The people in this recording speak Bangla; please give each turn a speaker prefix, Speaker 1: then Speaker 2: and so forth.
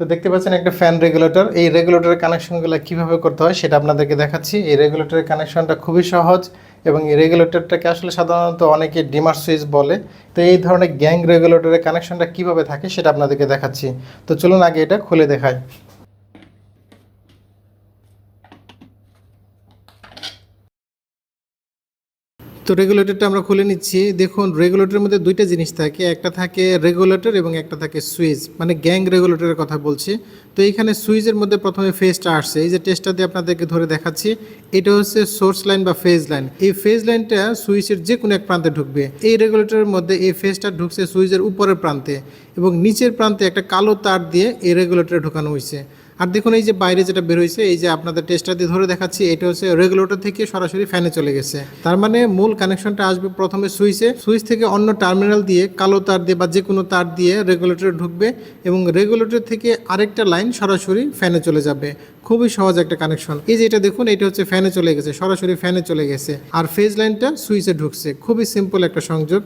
Speaker 1: তো দেখতে পাচ্ছেন একটা ফ্যান রেগুলেটর এই রেগুলেটরের কানেকশনগুলো কীভাবে করতে হয় সেটা আপনাদেরকে দেখাচ্ছি। এই রেগুলেটরের কানেকশনটা খুবই সহজ এবং এই রেগুলেটরটাকে আসলে সাধারণত অনেকে ডিমার সুইচ বলে। তো এই ধরনের গ্যাং রেগুলেটরের কানেকশনটা কীভাবে থাকে সেটা আপনাদেরকে দেখাচ্ছি। তো চলুন আগে এটা খুলে দেখাই। তো রেগুলেটরটা আমরা খুলে নিচ্ছি। দেখুন রেগুলেটরের মধ্যে দুইটা জিনিস থাকে। একটা থাকে রেগুলেটর এবং একটা থাকে সুইচ মানে গ্যাং রেগুলেটরের কথা বলছি। তো এইখানে সুইচের মধ্যে প্রথমে ফেজটা আসছে। এই যে টেস্টটা দিয়ে আপনাদেরকে ধরে দেখাচ্ছি, এটা হচ্ছে সোর্স লাইন বা ফেজ লাইন এই ফেজ লাইনটা সুইচের যে কোনো এক প্রান্তে ঢুকবে। এই রেগুলেটরের মধ্যে এই ফেজটা ঢুকছে সুইচের উপরের প্রান্তে এবং নিচের প্রান্তে একটা কালো তার দিয়ে এই রেগুলেটরে ঢোকানো হয়েছে। আর দেখুন, এই যে বাইরে যেটা বের হয়েছে, এই যে আপনাদের টেস্টার দিয়ে ধরে দেখাচ্ছি, এটা হচ্ছে রেগুলেটর থেকে সরাসরি ফ্যানে চলে গেছে। তার মানে মূল কানেকশনটা আসবে প্রথমে সুইচে সুইচ থেকে অন্য টার্মিনাল দিয়ে, কালো তার দিয়ে বা যে কোনো তার দিয়ে রেগুলেটরে ঢুকবে এবং রেগুলেটর থেকে আরেকটা লাইন সরাসরি ফ্যানে চলে যাবে। খুবই সহজ একটা কানেকশন এই যে এটা দেখুন, এটা হচ্ছে ফ্যানে চলে গেছে, সরাসরি ফ্যানে চলে গেছে। আর ফেজ লাইনটা সুইচে ঢুকছে। খুবই সিম্পল একটা সংযোগ।